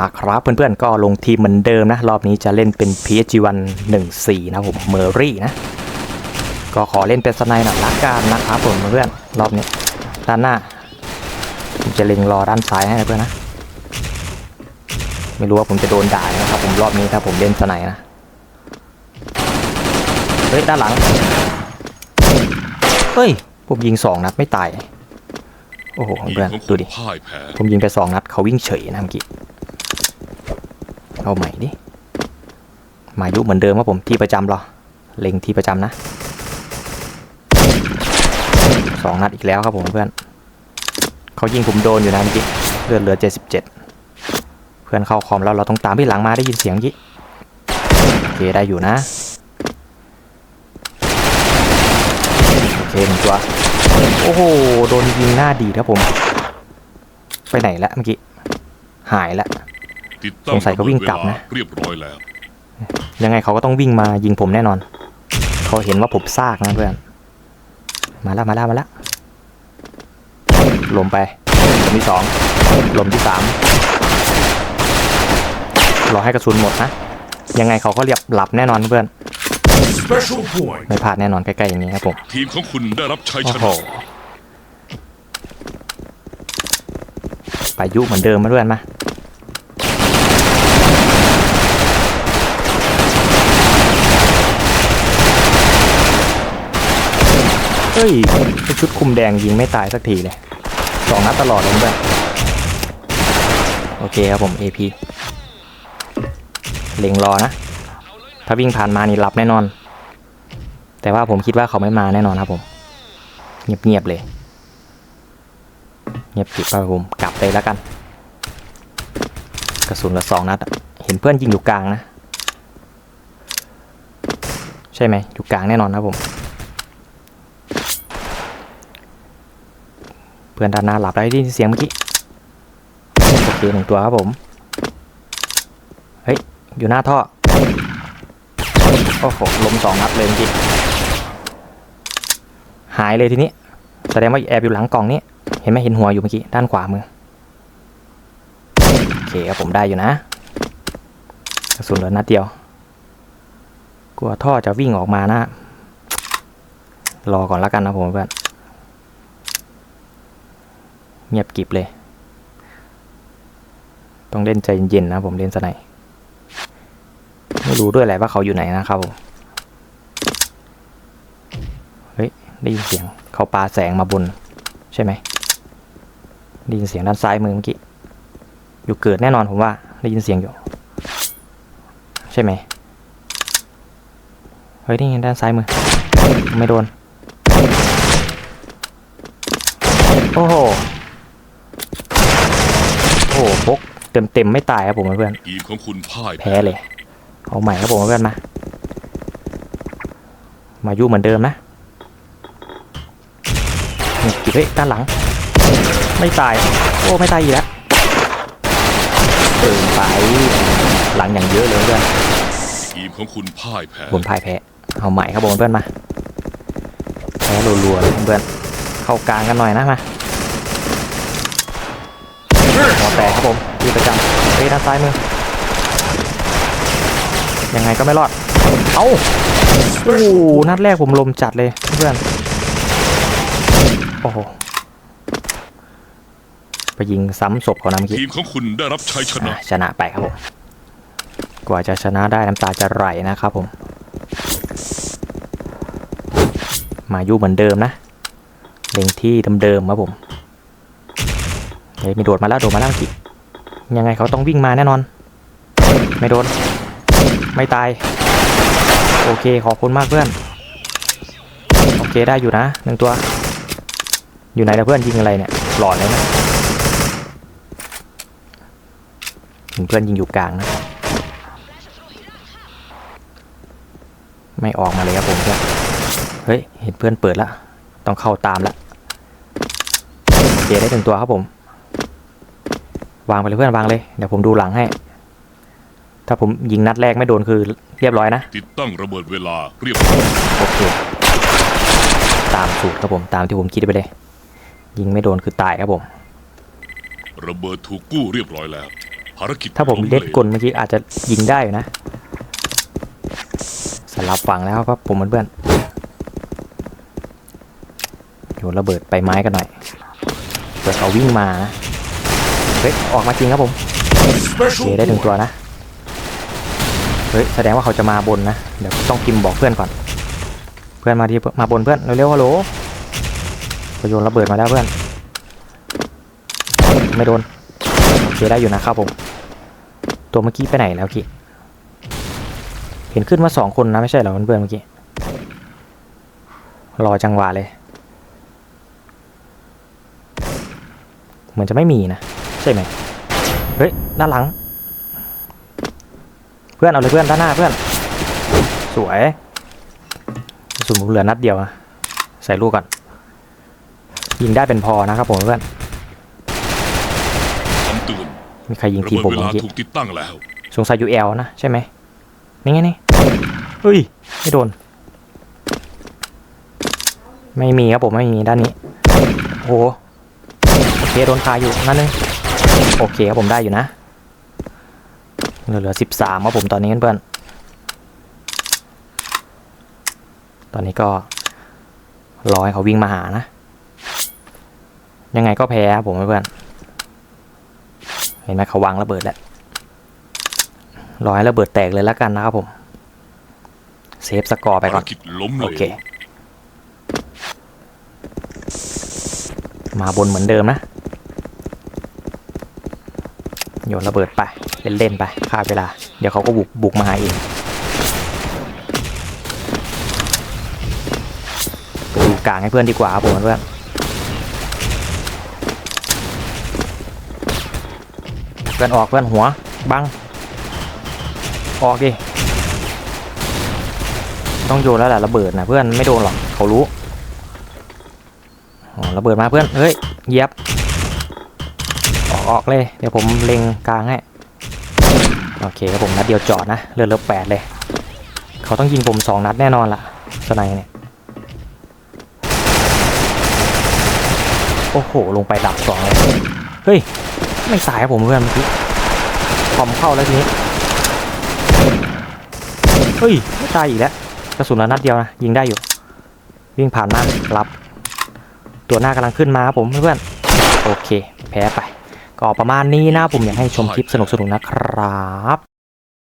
มาครับเพื่อนๆก็ลงทีมเหมือนเดิมนะ รอบนี้จะเล่นเป็น PSG1 14 นะผมเมอรี่นะ ก็ขอเล่นเป็นสไนด์หน่อยละกันนะครับผมเพื่อนๆรอบนี้ด้านหน้าผมจะเล็งรอด้านซ้ายให้นะเพื่อนนะ ไม่รู้ว่าผมจะโดนด่านะครับผมรอบนี้ถ้าผมเล่นสไนด์นะเฮ้ยด้านหลังเฮ้ยผมยิงสองนัดไม่ตายโอ้โหทีมเพื่อนของดูคุณดิพ่ายแพ้ผมยิงไปสองนัดเขาวิ่งเฉยนะเมื่อกี้ เอาใหม่ดิมายุเหมือนเดิมครับผมที่ประจำหรอเล็งที่ประจำนะสองนัดอีกแล้วครับผมเพื่อนเขายิงผมโดนอยู่นะเมื่อกี้เลือดเหลือเจ็ดสิบเจ็ดเพื่อนเข้าคอมแล้วเราต้องตามที่หลังมาได้ยินเสียงยี่โอเคได้อยู่นะโอเคหนึ่งตัวโอ้โหโดนยิงหน้าดีครับผม ไปไหนละเมื่อกี้หายละ ติดตั้งสงสัยเขาวิ่งกลับนะ เรียบร้อยแล้ว ยังไงเขาก็ต้องวิ่งมายิงผมแน่นอน เขาเห็นว่าผมซากนะเพื่อน มาแล้วมาแล้วมาแล้วลมไปลมที่สองลมที่สามรอให้กระสุนหมดนะ ยังไงเขาก็เรียบหลับแน่นอนเพื่อน Special point. ไม่พลาดแน่นอนใกล้ๆอย่างนี้ครับผม ทีมของคุณได้รับชัยโอ้ชโหนะไปยุเหมือนเดิมมาเพื่อนมา เฮ้ยไอชุดคุมแดงยิงไม่ตายสักทีเลยสองนัดตลอดเลยเพื่อนโอเคครับผม AP เล็งรอนะ ถ้าวิ่งผ่านมานี่หลับแน่นอน แต่ว่าผมคิดว่าเขาไม่มาแน่นอนครับผม เงียบๆเลย เงียบกริบครับผมกลับไปแล้วกัน กระสุนละสองนัด เห็นเพื่อนยิงอยู่กลางนะ ใช่ไหมอยู่กลางแน่นอนครับผม เพื่อนด้านหน้าหลับได้ที่เสียงเมื่อกี้โอเคหนึ่งตัวครับผม เฮ้ย อยู่หน้าท่อ โอ้โหลมสองนัดเลยเมื่อกี้หายเลยทีนี้ แสดงว่าแอบอยู่หลังกล่องนี้ เห็นไหมเห็นหัวอยู่เมื่อกี้ ด้านขวามือ โอเคครับผมได้อยู่นะ กระสุนเหลือนัดเดียว กลัวท่อจะวิ่งออกมานะ รอก่อนแล้วกันนะผมเพื่อน เงียบกิบเลย ต้องเล่นใจเย็นๆนะผมเล่นสไนด์ไม่รู้ด้วยแหละว่าเขาอยู่ไหนนะครับผมเฮ้ยได้ยินเสียงเขาปาแสงมาบน ใช่ไหมได้ยินเสียงด้านซ้ายมือเมื่อกี้อยู่เกิดแน่นอนผมว่าได้ยินเสียงอยู่ ใช่ไหมเฮ้ยนี่ไงด้านซ้ายมือ ไม่โดน โอ้โห หพกเต็มเต็มๆไม่ตายครับผมเพื่อนทีมของคุณพ่ายแพ้เลยเอาใหม่ครับผมเพื่อนมามาอยู่เหมือนเดิมนะนี่กี่เฮ้ยด้านหลัง ไม่ตายโอ้ไม่ตายอีกแล้วเกินไปหลังอย่างเยอะเลยเพื่อนทีมของคุณพ่ายแพ้ผมพ่ายแพ้เอาใหม่ครับผมเพื่อนมาแพ้รัวๆเลยเพื่อนเข้ากลางกันหน่อยนะมาหัว แตกครับผมที่ประจำเฮ้ยด้านซ้ายมือ ยังไงก็ไม่รอด เอ้าโอ้โหนัดแรกผมลมจัดเลยเพื่อน โอ้โห ไปยิงซ้ำศพเขานะเมื่อกี้ทีมของคุณได้รับชัยชนะอะชนะไปครับผม กว่าจะชนะได้น้ำตาจะไหลนะครับผม มาอยู่เหมือนเดิมนะเล็งที่เดิมๆครับผม เฮ้ยมีโดดมาแล้วโดดมาแล้วเมื่อกี้ยังไงเขาต้องวิ่งมาแน่นอน ไม่โดน ไม่ตาย โอเคขอบคุณมากเพื่อน โอเคได้อยู่นะหนึ่งตัว อยู่ไหนแล้วเพื่อนยิงอะไรเนี่ยหลอนเลยนะเห็นเพื่อนยิงอยู่กลางนะ ไม่ออกมาเลยครับผมเพื่อนเฮ้ยเห็นเพื่อนเปิดละต้องเข้าตามละโอเคได้ถึงตัวครับผม วางไปเลยเพื่อนวางเลยเดี๋ยวผมดูหลังให้ ถ้าผมยิงนัดแรกไม่โดนคือเรียบร้อยนะ ติดตั้งระเบิดเวลาเรียบร้อยโอเค ตามสูตรครับผมตามที่ผมคิดไปเลย ยิงไม่โดนคือตายครับผม ระเบิดถูกกู้เรียบร้อยแล้ว ภารกิจถ้าผมล้เด็ดหวกลเมื่อกี้อาจจะยิงได้อยู่นะ สลับฝั่งแล้วครับผมเพื่อนๆโยนระเบิดไปไม้กันหน่อยเผื่อเขาวิ่งมานะ เฮ้ยออกมาจริงครับผมโอเค Special ได้ถึง point. ตัวนะเฮ้ยแสดงว่าเขาจะมาบนนะเดี๋ยวต้องพิมพ์บอกเพื่อนก่อน เพื่อนมาที่มาบนเพื่อนเร็วๆฮัลโหลเขาโยนระเบิดมาแล้วเพื่อน ไม่โดนโอเคได้อยู่นะครับผม ตัวเมื่อกี้ไปไหนแล้วกี้เห็นขึ้นมาสองคนนะไม่ใช่เหรอเพื่อนๆเมื่อกี้รอจังหวะเลย เหมือนจะไม่มีนะ ใช่ไหมเฮ้ยด้านหลัง เพื่อนเอาเลยเพื่อนด้านหน้าเพื่อน สวยกระสุนผมเหลือนัดเดียวนะใส่ลูกก่อน ยิงได้เป็นพอนะครับผมเพื่อนคำเตือนมีใครยิงระทีมเบิดผมเวเมื่ลาอกี้ถูกติดตั้งแล้ว สงสัยยูเอลนะ ใช่ไหมนี่ไงนี่เฮ้ย ไม่โดน ไม่มีครับผมไม่มีด้านนี้ โอ้โหโอเคโดนคาอยู่นั่นนึง โอเคครับผมได้อยู่นะเหลือเหลือสิบสามครับผมตอนนี้เพื่อนๆตอนนี้ก็รอให้เขาวิ่งมาหานะ ยังไงก็แพ้ครับผมเพื่อนๆเห็นไหมเขาวางระเบิดแล้วรอให้ระเบิดแตกเลยแล้วกันนะครับผมเซฟสกอร์ไปภาก่รอนกิจล้มเหลโอวเค มาบนเหมือนเดิมนะ โยนระเบิดไป เล่นๆไปฆ่าเวลา เดี๋ยวเขาก็บุกบุกมาหาเองดูกลางให้เพื่อนดีกว่าผมเพื่อนเพื่อนออกเพื่อนหัวบัง ออกดิต้องโยนแล้วแหละระเบิดนะเพื่อนไม่โดนหรอกเขารู้ระเบิดมาเพื่อนเฮ้ยเยียบ ออกออกเลย เดี๋ยวผมเล็งกลางให้ โอเคครับผมนัดเดียวจอดนะ เลือดลบแปดเลย เขาต้องยิงผมสองนัดแน่นอนล่ะสไนเนี่ย โอ้โห ลงไปดับสองเลย เฮ้ย ไม่สายครับผมเพื่อนเมื่อกี้คอมเข้าแล้วทีนี้ เฮ้ยไม่ตายอีกแล้วกระสุนละนัดเดียวนะ ยิงได้อยู่ วิ่งผ่านมารับ ตัวหน้ากำลังขึ้นมาครับผมเพื่อนโอเค แพ้ไป ก็ประมาณนี้นะผมอยากให้ชมคลิปสนุกๆนะครับ